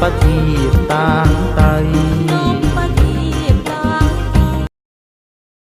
ปฏิต่างไต